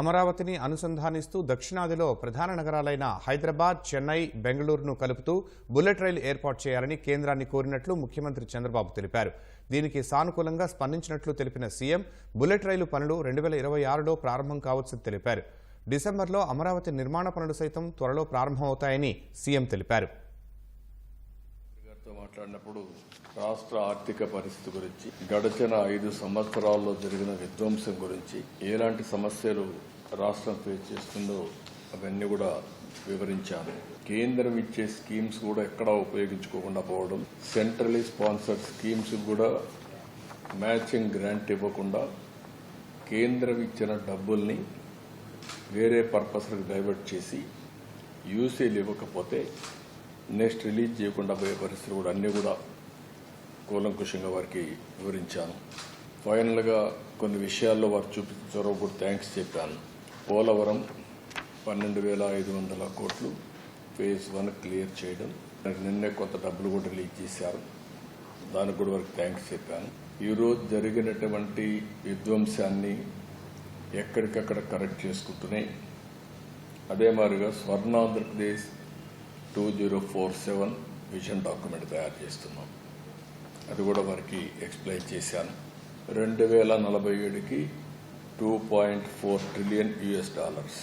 అమరావతిని అనుసంధానిస్తూ దక్షిణాదిలో ప్రధాన నగరాలైన హైదరాబాద్ చెన్నై బెంగళూరును కలుపుతూ బుల్లెట్ రైలు ఏర్పాటు చేయాలని కేంద్రాన్ని కోరినట్లు ముఖ్యమంత్రి చంద్రబాబు తెలిపారు. దీనికి సానుకూలంగా స్పందించినట్లు తెలిపిన సీఎం బుల్లెట్ రైలు పనులు రెండు వేల ఇరవై ఆరులో ప్రారంభం కావచ్చని తెలిపారు. డిసెంబర్లో అమరావతి నిర్మాణ పనులు సైతం త్వరలో ప్రారంభమవుతాయని సీఎం తెలిపారు. మాట్లాడినప్పుడు రాష్ట్ర ఆర్థిక పరిస్థితి గురించి గడిచిన ఐదు సంవత్సరాల్లో జరిగిన విధ్వంసం గురించి ఎలాంటి సమస్యలు రాష్ట్రం ఫేస్ చేస్తుందో అవన్నీ కూడా వివరించాను. కేంద్రం ఇచ్చే స్కీమ్స్ కూడా ఎక్కడా ఉపయోగించుకోకుండా పోవడం సెంట్రలీ స్పాన్సర్డ్ స్కీమ్స్ కూడా మ్యాచింగ్ గ్రాంట్ ఇవ్వకుండా కేంద్రం ఇచ్చిన డబ్బుల్ని వేరే పర్పస్లకు డైవర్ట్ చేసి యూసీలు ఇవ్వకపోతే నెక్స్ట్ రిలీజ్ చేయకుండా పోయే పరిస్థితులు కూడా అన్నీ కూడా కూలంకుషంగా వారికి వివరించాను. ఫైనల్గా కొన్ని విషయాల్లో వారు చూపించిన చొరవ కూడా థ్యాంక్స్ చెప్పాను. పోలవరం పన్నెండు వేల ఐదు వందల కోట్లు ఫేజ్ వన్ క్లియర్ చేయడం నిన్నే కొంత డబ్బులు కూడా రిలీజ్ చేశారు. దానికి కూడా వారికి థ్యాంక్స్ చెప్పాను. ఈరోజు జరిగినటువంటి విధ్వంసాన్ని ఎక్కడికక్కడ కరెక్ట్ చేసుకుంటూనే అదే మాదిరిగా Swarnandhra Pradesh two zero four seven vision document తయారు చేస్తున్నాం. అది కూడా వారికి ఎక్స్ప్లెయిన్ చేశాను. రెండు వేల నలభై ఏడుకి two point four trillion US dollars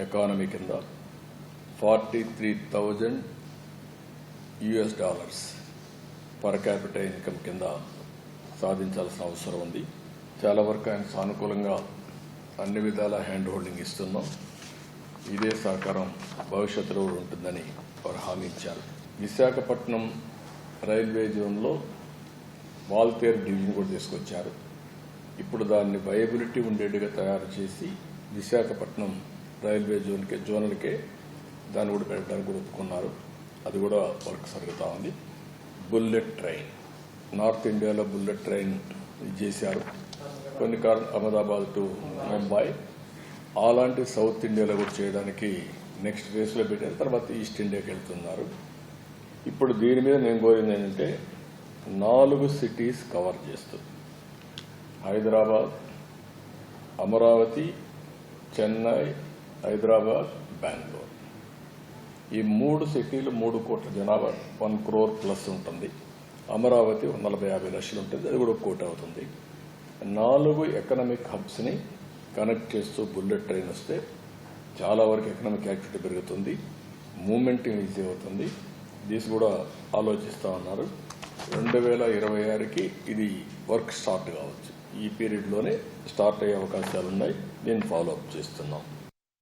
economy కింద forty three thousand US dollars per capital income కింద సాధించాల్సిన అవసరం ఉంది. చాలా వరకు ఆయన సానుకూలంగా అన్ని విధాల హ్యాండ్ హోల్డింగ్ ఇస్తున్నాం. ఇదే సహకారం భవిష్యత్తులో ఉంటుందని వారు హామీ ఇచ్చారు. విశాఖపట్నం రైల్వే జోన్లో వాల్తేర్ డివిజన్ కూడా తీసుకొచ్చారు. ఇప్పుడు దాన్ని వయబిలిటీ ఉండేట్టుగా తయారు చేసి విశాఖపట్నం రైల్వే జోన్కే జోనల్కే దాన్ని కూడా పెట్టడానికి కూడా ఒప్పుకున్నారు. అది కూడా వర్క్ జరుగుతూ ఉంది. Bullet train. నార్త్ ఇండియాలో బుల్లెట్ ట్రైన్ చేశారు. కొన్ని కారణం అహ్మదాబాద్ టు ముంబై. అలాంటి సౌత్ ఇండియాలో కూడా చేయడానికి నెక్స్ట్ రేస్లో పెట్టారు. తర్వాత ఈస్ట్ ఇండియాకి వెళ్తున్నారు. ఇప్పుడు దీని మీద నేను కోరింది ఏంటంటే నాలుగు సిటీస్ కవర్ చేస్తూ. హైదరాబాద్ అమరావతి చెన్నై హైదరాబాద్ బెంగళూరు. ఈ మూడు సిటీలు మూడు కోట్ల జనాభా వన్ క్రోర్ ప్లస్ ఉంటుంది. అమరావతి నలభై యాభై లక్షలు ఉంటుంది. అది కూడా కోటి అవుతుంది. నాలుగు ఎకనామిక్ హబ్స్ని కనెక్ట్ చేస్తూ బుల్లెట్ ట్రైన్ వస్తే చాలా వరకు ఎకనామిక్ యాక్టివిటీ పెరుగుతుంది. మూమెంట్ ఈజీ అవుతుంది. దీస్ కూడా ఆలోచిస్తూ ఉన్నారు. రెండు వేల ఇరవై ఆరుకి ఇది వర్క్ స్టార్ట్ కావచ్చు. ఈ పీరియడ్లోనే స్టార్ట్ అయ్యే అవకాశాలు ఉన్నాయి దీన్ని ఫాలో అప్ చేస్తున్నాం.